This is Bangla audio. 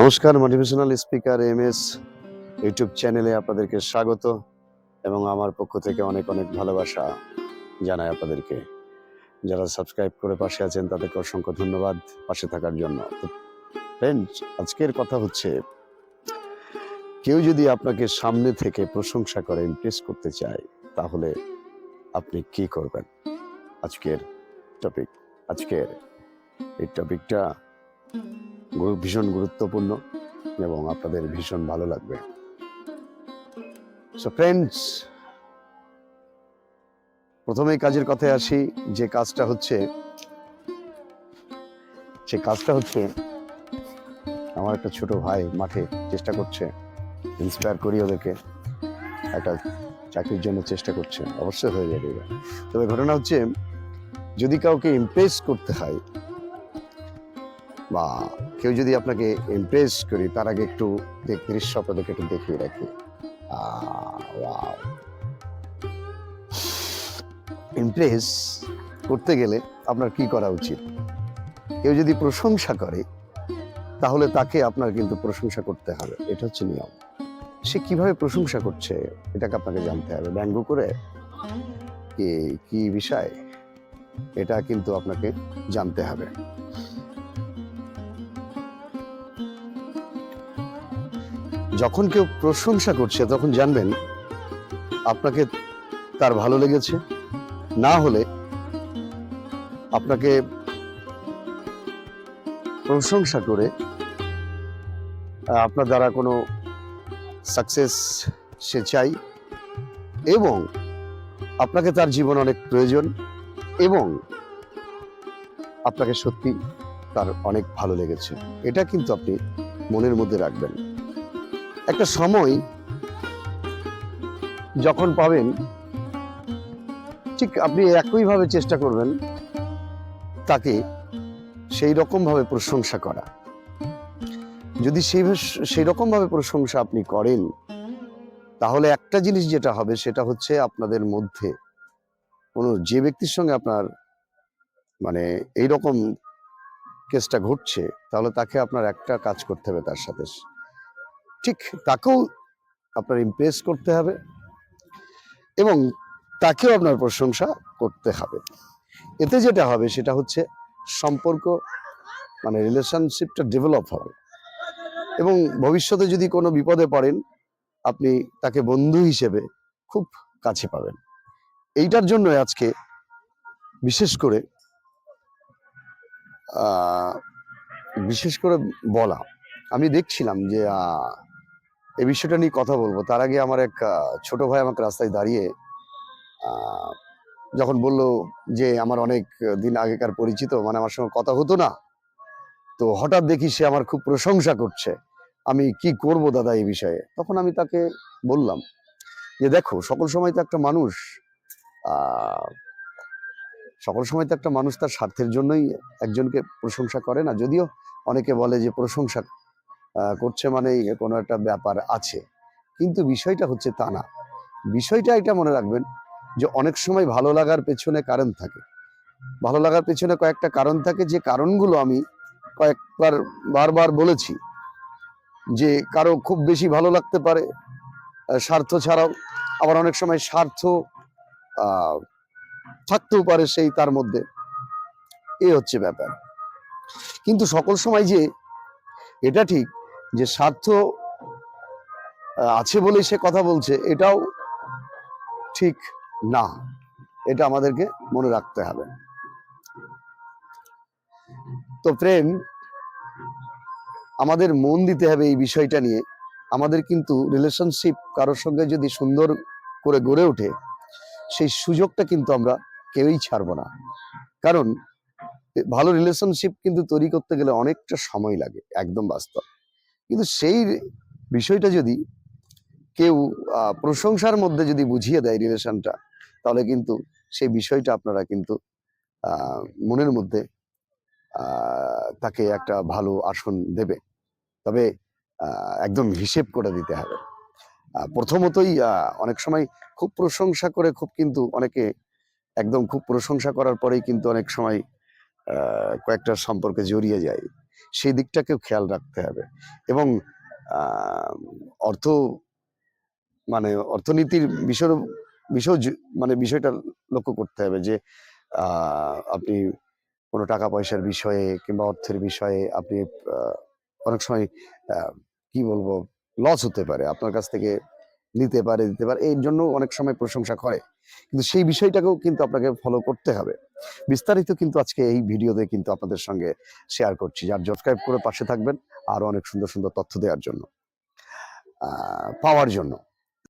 নমস্কার motivational speaker M S YouTube চ্যানেলে আপনাদেরকে স্বাগত এবং আমার পক্ষ থেকে অনেক অনেক ভালোবাসা জানাই আপনাদেরকে। যারা সাবস্ক্রাইব করে পাশে আছেন, তাদেরকে অসংখ্য ধন্যবাদ পাশে থাকার জন্য। তো ফ্রেন্ডস আজকের কথা হচ্ছে, কেউ যদি আপনাকে সামনে থেকে প্রশংসা করে ইমপ্রেস করতে চায়, তাহলে আপনি কি করবেন? আজকের টপিক আজকের এই টপিকটা ভীষণ গুরুত্বপূর্ণ এবং আপনাদের ভীষণ ভালো লাগবে। সো ফ্রেন্ডস প্রথমে কাজের কথায় আসি, যে কাজটা হচ্ছে, সে কাজটা হচ্ছে, আমার একটা ছোট ভাই মাঠে চেষ্টা করছে ইন্সপায়ার করি ওদেরকে, একটা চাকরির জন্য চেষ্টা করছে, অবশ্যই হয়ে যাবে তবে ঘটনা হচ্ছে, যদি কাউকে ইমপ্রেস করতে হয় বা কেউ যদি আপনাকে ইমপ্রেস করি, তার আগে একটু দৃশ্য আপনাদেরকে একটু দেখিয়ে রাখি। ইমপ্রেস করতে গেলে আপনার কি করা উচিত? কেউ যদি প্রশংসা করে, তাহলে তাকে আপনার কিন্তু প্রশংসা করতে হবে। এটা হচ্ছে নিয়ম। সে কীভাবে প্রশংসা করছে, এটাকে আপনাকে জানতে হবে। ব্যঙ্গ করে? কি বিষয়? এটা কিন্তু আপনাকে জানতে হবে। যখন কেউ প্রশংসা করছে, তখন জানবেন আপনাকে তার ভালো লেগেছে। না হলে আপনাকে প্রশংসা করে আপনার দ্বারা কোনো সাকসেস সে চাই এবং আপনাকে তার জীবন অনেক প্রয়োজন এবং আপনাকে সত্যি তার অনেক ভালো লেগেছে। এটা কিন্তু আপনি মনের মধ্যে রাখবেন। একটা সময় যখন পাবেন, ঠিক আপনি একইভাবে চেষ্টা করবেন তাকে সেই রকমভাবে প্রশংসা করা। যদি সেই সেই রকম ভাবে প্রশংসা আপনি করেন, তাহলে একটা জিনিস যেটা হবে, সেটা হচ্ছে আপনাদের মধ্যে কোনো যে ব্যক্তির সঙ্গে আপনার মানে এই রকম কেসটা ঘটছে, তাহলে তাকে আপনার একটা কাজ করতে হবে তার সাথে। ঠিক তাকেও আপনার ইমপ্রেস করতে হবে এবং তাকেও আপনার প্রশংসা করতে হবে। এতে যেটা হবে সেটা হচ্ছে সম্পর্ক মানে রিলেশনশিপটা ডেভেলপ হবে। এবং ভবিষ্যতে যদি কোনো বিপদে পড়েন, আপনি তাকে বন্ধু হিসেবে খুব কাছে পাবেন। এইটার জন্য আজকে বিশেষ করে বিশেষ করে বলা। আমি দেখছিলাম যে এই বিষয়টা নিয়ে কথা বলব। তার আগে আমার এক ছোট ভাই আমাকে রাস্তায় দাঁড়িয়ে যখন বলল যে আমার অনেক দিন আগেকার পরিচিত মানে আমার সঙ্গে কথা হতো না, তো হঠাৎ দেখি সে আমার খুব প্রশংসা করছে। আমি কি করব দাদা এই বিষয়ে? তখন আমি তাকে বললাম যে দেখো, সকল সময় তো একটা মানুষ সকল সময় তো একটা মানুষ তার স্বার্থের জন্যই একজনকে প্রশংসা করে না। যদিও অনেকে বলে যে প্রশংসা করছে মানেই কোনো একটা ব্যাপার আছে। কিন্তু বিষয়টা হচ্ছে তা না। বিষয়টা এটা মনে রাখবেন যে অনেক সময় ভালো লাগার পেছনে কারণ থাকে। ভালো লাগার পেছনে কয়েকটা কারণ থাকে। যে কারণগুলো আমি কয়েকবার, বারবার বলেছি যে কারও খুব বেশি ভালো লাগতে পারে স্বার্থ ছাড়াও। আবার অনেক সময় স্বার্থ থাকতেও পারে সেই তার মধ্যে। এ হচ্ছে ব্যাপার। কিন্তু সকল সময় যে এটা ঠিক যে স্বার্থ আছে বলেই সে কথা বলছে, এটাও ঠিক না। এটা আমাদেরকে মনে রাখতে হবে। তো প্রেম আমাদের মন দিতে হবে এই বিষয়টা নিয়ে। আমাদের কিন্তু রিলেশনশিপ কারোর সঙ্গে যদি সুন্দর করে গড়ে ওঠে, সেই সুযোগটা কিন্তু আমরা কেউই ছাড়বো না। কারণ, ভালো রিলেশনশিপ কিন্তু তৈরি করতে গেলে অনেকটা সময় লাগে, একদম বাস্তব। কিন্তু সেই বিষয়টা যদি কেউ প্রশংসার মধ্যে যদি বুঝিয়ে দেয় রিলেশনটা তাহলে কিন্তু সেই বিষয়টা আপনারা কিন্তু মনের মধ্যে তাকে একটা ভালো আসন দেবে। তবে একদম হিসেব করে দিতে হবে। প্রথমতই অনেক সময় খুব প্রশংসা করে খুব কিন্তু অনেকে, একদম খুব প্রশংসা করার পরেই কিন্তু অনেক সময় কয়েকটা সম্পর্কে জড়িয়ে যায়। সেই দিকটাকেও খেয়াল রাখতে হবে। এবং অর্থ মানে অর্থনীতির বিষয় বিষয় মানে বিষয়টা লক্ষ্য করতে হবে যে আপনি কোনো টাকা পয়সার বিষয়ে কিংবা অর্থের বিষয়ে আপনি অনেক সময় কি বলব লস হতে পারে, আপনার কাছ থেকে নিতে পারে, দিতে পারে এই জন্য অনেক সময় প্রশংসা করে। কিন্তু সেই বিষয়টাকেও কিন্তু আপনাকে ফলো করতে হবে। বিস্তারিত কিন্তু আজকে এই ভিডিওতে কিন্তু আপনাদের সঙ্গে শেয়ার করছি। যার সাবস্ক্রাইব করে পাশে থাকবেন, আরও অনেক সুন্দর সুন্দর তথ্য দেওয়ার জন্য পাওয়ার জন্য।